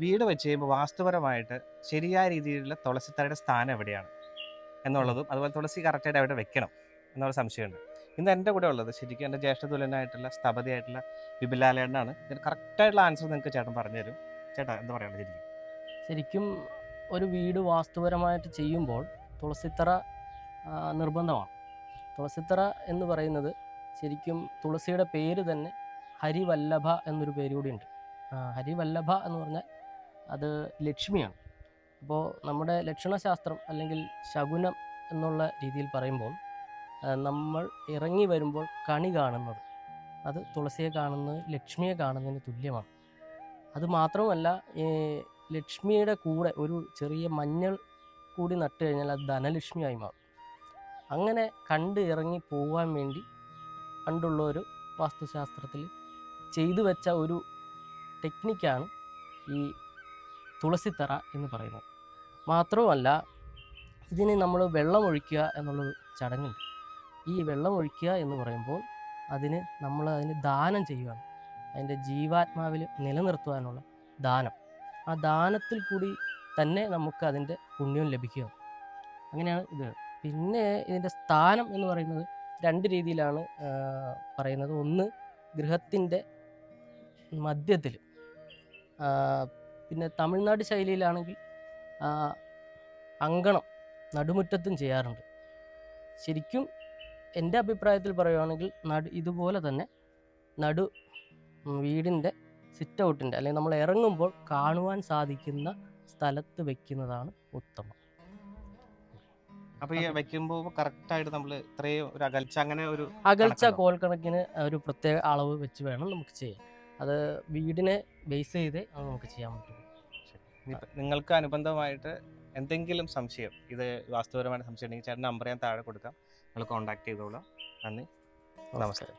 വീട് വെച്ച് കഴിയുമ്പോൾ വാസ്തുപരമായിട്ട് ശരിയായ രീതിയിലുള്ള തുളസിത്തറയുടെ സ്ഥാനം എവിടെയാണ്? എന്നുള്ളതും അതുപോലെ തുളസി കറക്റ്റായിട്ട് അവിടെ വെക്കണം എന്നുള്ള സംശയമുണ്ട്. ഇന്ന് എന്റെ കൂടെ ഉള്ളത് ശരിക്കും എന്റെ ജ്യേഷ്ഠ തുലനായിട്ടുള്ള സ്ഥപതിയായിട്ടുള്ള വിപുലാലേടനാണ് ഇതിന് കറക്റ്റായിട്ടുള്ള ആൻസർ നിങ്ങൾക്ക് ചേട്ടൻ പറഞ്ഞു തരും ചേട്ടാ എന്താ പറയുക ശരിക്കും? ശരിക്കും ഒരു വീട് വാസ്തുപരമായിട്ട് ചെയ്യുമ്പോൾ തുളസിത്തറ നിർബന്ധമാണ്. തുളസിത്തറ എന്ന് പറയുന്നത് ശരിക്കും തുളസിയുടെ പേര് തന്നെ ഹരിവല്ലഭ എന്നൊരു പേര് കൂടിയുണ്ട് ഹരിവല്ലഭ എന്ന് പറഞ്ഞാൽ അത് ലക്ഷ്മിയാണ്. അപ്പോൾ നമ്മുടെ ലക്ഷണശാസ്ത്രം അല്ലെങ്കിൽ ശകുനം എന്നുള്ള രീതിയിൽ പറയുമ്പോൾ നമ്മൾ ഇറങ്ങി വരുമ്പോൾ കണി കാണുന്നത് അത് തുളസിയെ കാണുന്നത് ലക്ഷ്മിയെ കാണുന്നതിന് തുല്യമാണ്. അത് മാത്രമല്ല ഈ ലക്ഷ്മിയുടെ കൂടെ ഒരു ചെറിയ മഞ്ഞൾ കൂടി നട്ട് കഴിഞ്ഞാൽ അത് ധനലക്ഷ്മിയായി മാറും. അങ്ങനെ കണ്ട് ഇറങ്ങി പോകാൻ വേണ്ടി പണ്ടുള്ള ഒരു വാസ്തുശാസ്ത്രത്തിൽ ചെയ്തു വെച്ച ഒരു ടെക്നിക്കാണ് ഈ തുളസിത്തറ എന്ന് പറയുന്നു. മാത്രവുമല്ല ഇതിന് നമ്മൾ വെള്ളമൊഴിക്കുക എന്നുള്ള ചടങ്ങുണ്ട്. ഈ വെള്ളമൊഴിക്കുക എന്ന് പറയുമ്പോൾ അതിന് നമ്മൾ അതിന് ദാനം ചെയ്യുകയാണ്. അതിന്റെ ജീവാത്മാവിൽ നിലനിർത്തുവാനുള്ള ദാനം. ആ ദാനത്തിൽ കൂടി തന്നെ നമുക്ക് അതിന്റെ പുണ്യം ലഭിക്കുക അങ്ങനെയാണ് ഇത്. പിന്നെ ഇതിന്റെ സ്ഥാനം എന്ന് പറയുന്നത് രണ്ട് രീതിയിലാണ് പറയുന്നത്. ഒന്ന് ഗൃഹത്തിന്റെ മധ്യത്തിൽ പിന്നെ തമിഴ്നാട് ശൈലിയിലാണെങ്കിൽ അങ്കണം നടുമുറ്റത്തും ചെയ്യാറുണ്ട്. ശരിക്കും എന്റെ അഭിപ്രായത്തിൽ പറയുകയാണെങ്കിൽ നടു ഇതുപോലെ തന്നെ നടു വീടിന്റെ സിറ്റ് ഔട്ടിന്റെ അല്ലെങ്കിൽ നമ്മൾ ഇറങ്ങുമ്പോൾ കാണുവാൻ സാധിക്കുന്ന സ്ഥലത്ത് വെക്കുന്നതാണ് ഉത്തമം. അപ്പോൾ ഈ വെക്കുമ്പോൾ കറക്റ്റായിട്ട് നമ്മൾ ഇത്രയും ഒരു അകൽച്ച അങ്ങനെ ഒരു അകൽച്ച കോൽ കണക്കിന് ഒരു പ്രത്യേക അളവ് വെച്ച് വേണം നമുക്ക് ചെയ്യാൻ. അത് വീടിനെ ബേസ് ചെയ്ത് അത് നമുക്ക് ചെയ്യാൻ പറ്റും. നിങ്ങൾക്ക് അനുബന്ധമായിട്ട് എന്തെങ്കിലും സംശയം ഇത് വാസ്തുപരമായ സംശയം ഉണ്ടെങ്കിൽ ചേട്ടൻ നമ്പർ ഞാൻ താഴെ കൊടുക്കാം. നിങ്ങൾ കോൺടാക്ട് ചെയ്തോളാം. നന്ദി. നമസ്കാരം.